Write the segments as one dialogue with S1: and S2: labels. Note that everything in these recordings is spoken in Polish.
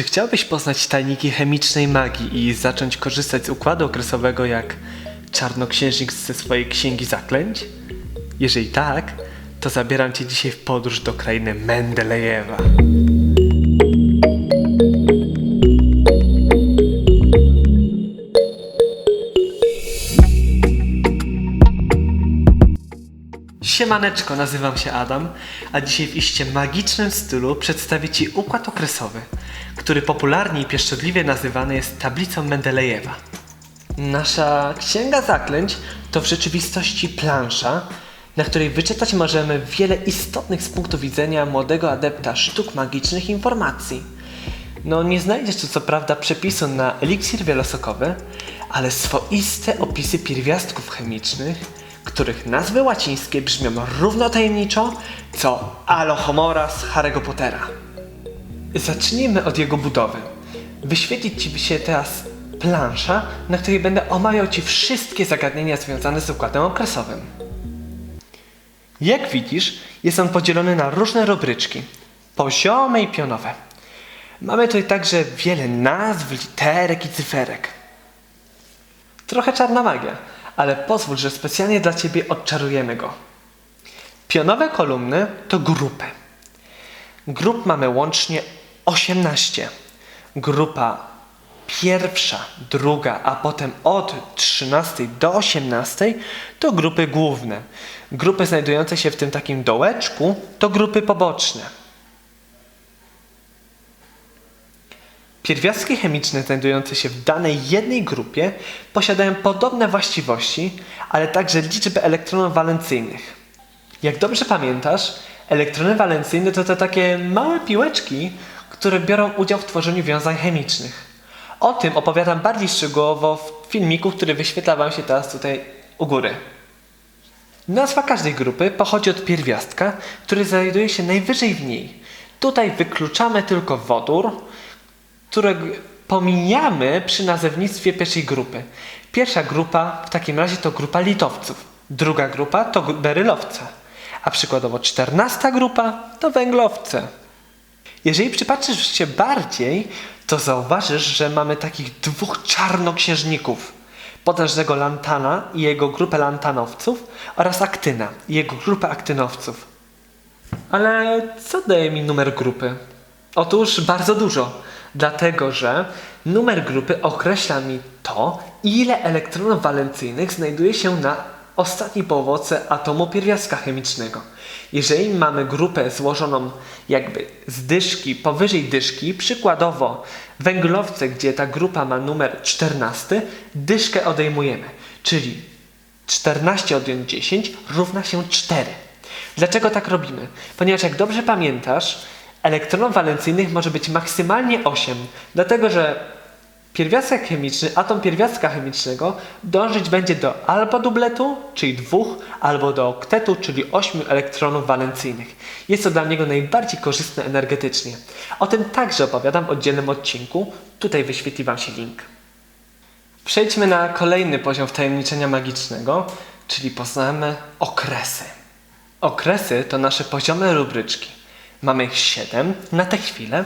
S1: Czy chciałbyś poznać tajniki chemicznej magii i zacząć korzystać z układu okresowego jak czarnoksiężnik ze swojej księgi zaklęć? Jeżeli tak, to zabieram cię dzisiaj w podróż do krainy Mendelejewa. Siemaneczko, nazywam się Adam, a dzisiaj w iście magicznym stylu przedstawię Ci układ okresowy, który popularnie i pieszczotliwie nazywany jest tablicą Mendelejewa. Nasza księga zaklęć to w rzeczywistości plansza, na której wyczytać możemy wiele istotnych z punktu widzenia młodego adepta sztuk magicznych informacji. No nie znajdziesz tu co prawda przepisu na eliksir wielosokowy, ale swoiste opisy pierwiastków chemicznych, których nazwy łacińskie brzmią równo tajemniczo co Alohomora z Harry'ego Pottera. Zacznijmy od jego budowy. Wyświetlić Ci się teraz plansza, na której będę omawiał Ci wszystkie zagadnienia związane z układem okresowym. Jak widzisz, jest on podzielony na różne rubryczki, poziome i pionowe. Mamy tutaj także wiele nazw, literek i cyferek. Trochę czarna magia, ale pozwól, że specjalnie dla Ciebie odczarujemy go. Pionowe kolumny to grupy. Grup mamy łącznie 18. Grupa pierwsza, druga, a potem od 13 do 18 to grupy główne. Grupy znajdujące się w tym takim dołeczku to grupy poboczne. Pierwiastki chemiczne znajdujące się w danej jednej grupie posiadają podobne właściwości, ale także liczbę elektronów walencyjnych. Jak dobrze pamiętasz, elektrony walencyjne to te takie małe piłeczki, które biorą udział w tworzeniu wiązań chemicznych. O tym opowiadam bardziej szczegółowo w filmiku, który wyświetla Wam się teraz tutaj u góry. Nazwa każdej grupy pochodzi od pierwiastka, który znajduje się najwyżej w niej. Tutaj wykluczamy tylko wodór, którego pomijamy przy nazewnictwie pierwszej grupy. Pierwsza grupa w takim razie to grupa litowców, druga grupa to berylowce, a przykładowo czternasta grupa to węglowce. Jeżeli przypatrzysz się bardziej, to zauważysz, że mamy takich dwóch czarnoksiężników. Potężnego Lantana i jego grupę lantanowców oraz Aktyna i jego grupę aktynowców. Ale co daje mi numer grupy? Otóż bardzo dużo, dlatego że numer grupy określa mi to, ile elektronów walencyjnych znajduje się na ostatniej połowoce atomu pierwiastka chemicznego. Jeżeli mamy grupę złożoną jakby z dyszki powyżej dyszki, przykładowo węglowce, gdzie ta grupa ma numer 14, dyszkę odejmujemy, czyli 14 odjąć 10 równa się 4. Dlaczego tak robimy? Ponieważ jak dobrze pamiętasz, elektronów walencyjnych może być maksymalnie 8, dlatego że pierwiastek chemiczny, atom pierwiastka chemicznego dążyć będzie do albo dubletu, czyli dwóch, albo do oktetu, czyli 8 elektronów walencyjnych. Jest to dla niego najbardziej korzystne energetycznie. O tym także opowiadam w oddzielnym odcinku. Tutaj wyświetli Wam się link. Przejdźmy na kolejny poziom wtajemniczenia magicznego, czyli poznamy okresy. Okresy to nasze poziome rubryczki. Mamy ich 7 na tę chwilę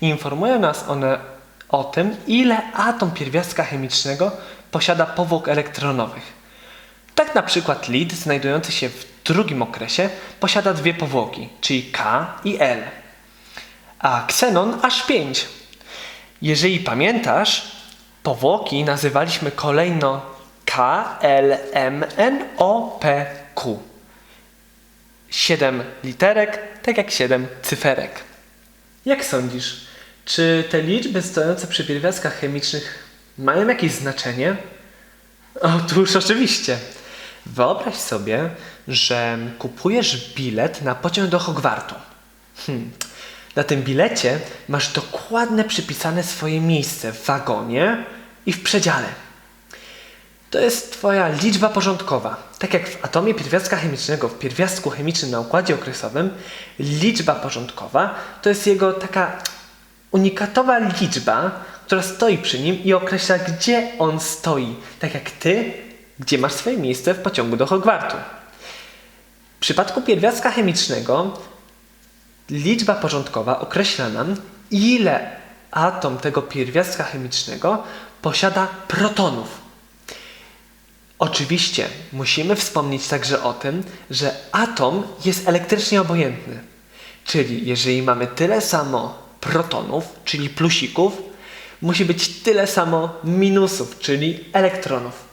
S1: i informują nas one o tym, ile atom pierwiastka chemicznego posiada powłok elektronowych. Tak na przykład lid znajdujący się w drugim okresie posiada dwie powłoki, czyli K i L, a ksenon aż 5. Jeżeli pamiętasz, powłoki nazywaliśmy kolejno K, L, M, N, O, P, Q. 7 literek, tak jak 7 cyferek. Jak sądzisz, czy te liczby stojące przy pierwiastkach chemicznych mają jakieś znaczenie? Otóż oczywiście. Wyobraź sobie, że kupujesz bilet na pociąg do Hogwartu. Hmm. Na tym bilecie masz dokładne przypisane swoje miejsce w wagonie i w przedziale. To jest Twoja liczba porządkowa. Tak jak w atomie pierwiastka chemicznego, w pierwiastku chemicznym na układzie okresowym, liczba porządkowa to jest jego taka unikatowa liczba, która stoi przy nim i określa, gdzie on stoi. Tak jak Ty, gdzie masz swoje miejsce w pociągu do Hogwartu. W przypadku pierwiastka chemicznego liczba porządkowa określa nam, ile atom tego pierwiastka chemicznego posiada protonów. Oczywiście musimy wspomnieć także o tym, że atom jest elektrycznie obojętny. Czyli jeżeli mamy tyle samo protonów, czyli plusików, musi być tyle samo minusów, czyli elektronów.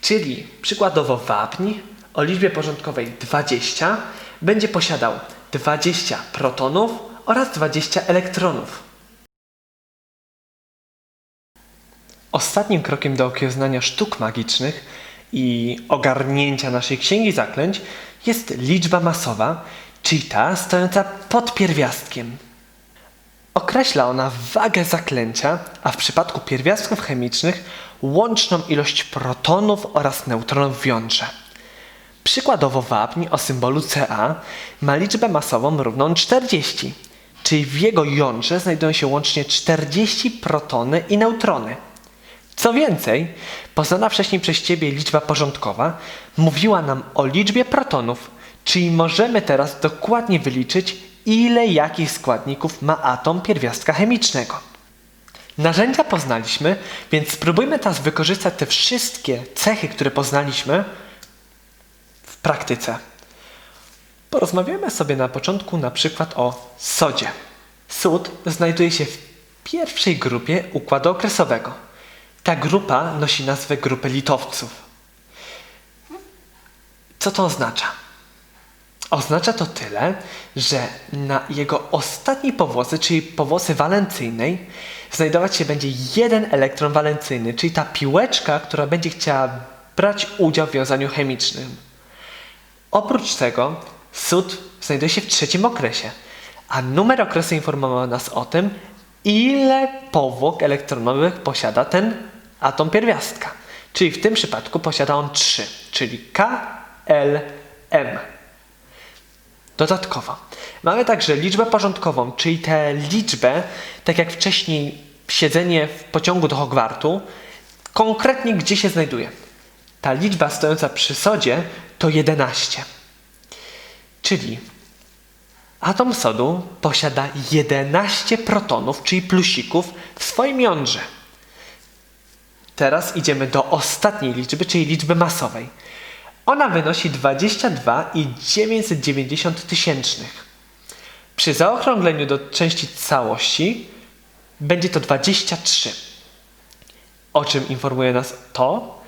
S1: Czyli przykładowo wapń o liczbie porządkowej 20 będzie posiadał 20 protonów oraz 20 elektronów. Ostatnim krokiem do okiełznania sztuk magicznych i ogarnięcia naszej księgi zaklęć jest liczba masowa, czyli ta stojąca pod pierwiastkiem. Określa ona wagę zaklęcia, a w przypadku pierwiastków chemicznych łączną ilość protonów oraz neutronów w jądrze. Przykładowo wapń o symbolu Ca ma liczbę masową równą 40, czyli w jego jądrze znajdują się łącznie 40 protony i neutrony. Co więcej, poznana wcześniej przez Ciebie liczba porządkowa mówiła nam o liczbie protonów, czyli możemy teraz dokładnie wyliczyć, ile jakich składników ma atom pierwiastka chemicznego. Narzędzia poznaliśmy, więc spróbujmy teraz wykorzystać te wszystkie cechy, które poznaliśmy w praktyce. Porozmawiamy sobie na początku na przykład o sodzie. Sód znajduje się w pierwszej grupie układu okresowego. Ta grupa nosi nazwę grupy litowców. Co to oznacza? Oznacza to tyle, że na jego ostatniej powłoce, czyli powłoce walencyjnej, znajdować się będzie jeden elektron walencyjny, czyli ta piłeczka, która będzie chciała brać udział w wiązaniu chemicznym. Oprócz tego sód znajduje się w trzecim okresie, a numer okresu informował nas o tym, ile powłok elektronowych posiada ten atom pierwiastka. Czyli w tym przypadku posiada on 3, czyli KLM. Dodatkowo mamy także liczbę porządkową, czyli tę liczbę, tak jak wcześniej siedzenie w pociągu do Hogwartu, konkretnie gdzie się znajduje. Ta liczba stojąca przy sodzie to 11. Czyli atom sodu posiada 11 protonów, czyli plusików w swoim jądrze. Teraz idziemy do ostatniej liczby, czyli liczby masowej. Ona wynosi 22,990 tysięcznych. Przy zaokrągleniu do części całości będzie to 23. O czym informuje nas to?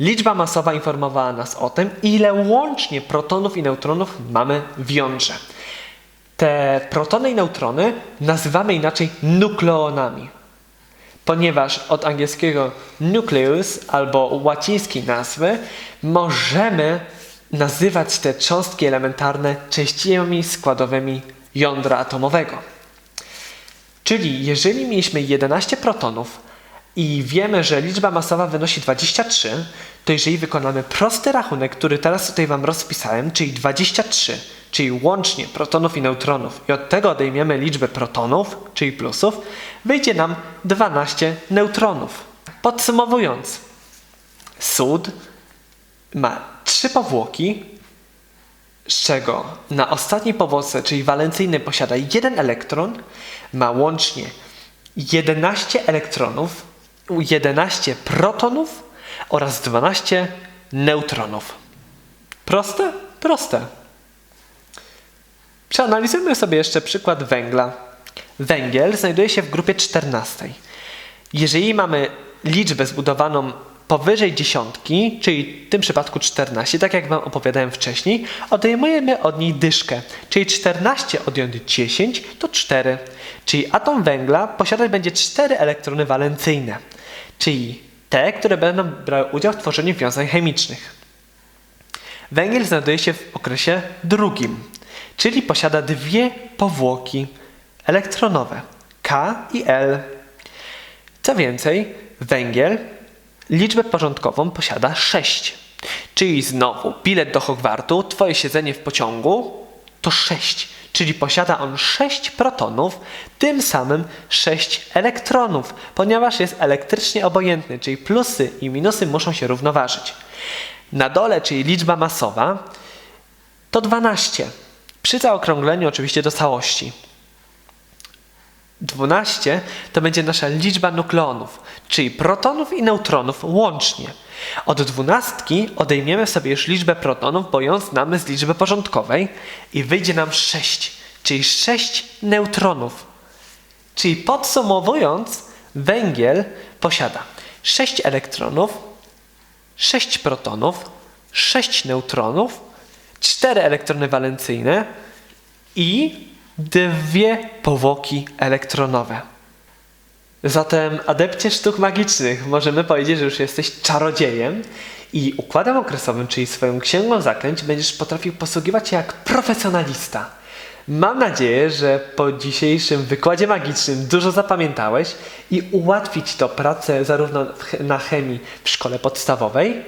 S1: Liczba masowa informowała nas o tym, ile łącznie protonów i neutronów mamy w jądrze. Te protony i neutrony nazywamy inaczej nukleonami ponieważ od angielskiego nucleus albo łacińskiej nazwy możemy nazywać te cząstki elementarne częściami składowymi jądra atomowego. Czyli jeżeli mieliśmy 11 protonów i wiemy, że liczba masowa wynosi 23, to jeżeli wykonamy prosty rachunek, który teraz tutaj Wam rozpisałem, czyli 23, czyli łącznie protonów i neutronów, i od tego odejmiemy liczbę protonów, czyli plusów, wyjdzie nam 12 neutronów. Podsumowując, sód ma trzy powłoki, z czego na ostatniej powłoce, czyli walencyjnej, posiada jeden elektron, ma łącznie 11 elektronów, 11 protonów oraz 12 neutronów. Proste? Proste. Przeanalizujmy sobie jeszcze przykład węgla. Węgiel znajduje się w grupie 14. Jeżeli mamy liczbę zbudowaną powyżej dziesiątki, czyli w tym przypadku 14, tak jak Wam opowiadałem wcześniej, odejmujemy od niej dyszkę, czyli 14 odjąć 10 to 4, czyli atom węgla posiadać będzie 4 elektrony walencyjne, czyli te, które będą brały udział w tworzeniu wiązań chemicznych. Węgiel znajduje się w okresie drugim, czyli posiada dwie powłoki elektronowe K i L. Co więcej, węgiel liczbę porządkową posiada 6. Czyli znowu bilet do Hogwartu, twoje siedzenie w pociągu to 6. Czyli posiada on 6 protonów, tym samym 6 elektronów, ponieważ jest elektrycznie obojętny, czyli plusy i minusy muszą się równoważyć. Na dole, czyli liczba masowa, to 12. Przy zaokrągleniu oczywiście do całości. 12 to będzie nasza liczba nukleonów, czyli protonów i neutronów łącznie. Od dwunastki odejmiemy sobie już liczbę protonów, bo ją znamy z liczby porządkowej i wyjdzie nam 6, czyli 6 neutronów. Czyli podsumowując, węgiel posiada 6 elektronów, 6 protonów, 6 neutronów, 4 elektrony walencyjne i dwie powłoki elektronowe. Zatem, adepcie sztuk magicznych, możemy powiedzieć, że już jesteś czarodziejem i układem okresowym, czyli swoją księgą zaklęć, będziesz potrafił posługiwać się jak profesjonalista. Mam nadzieję, że po dzisiejszym wykładzie magicznym dużo zapamiętałeś i ułatwi Ci to pracę zarówno na chemii w szkole podstawowej,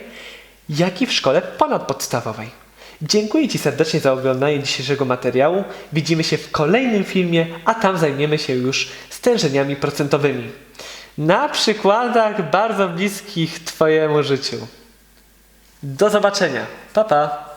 S1: jak i w szkole ponadpodstawowej. Dziękuję Ci serdecznie za oglądanie dzisiejszego materiału. Widzimy się w kolejnym filmie, a tam zajmiemy się już stężeniami procentowymi. Na przykładach bardzo bliskich Twojemu życiu. Do zobaczenia. Pa, pa.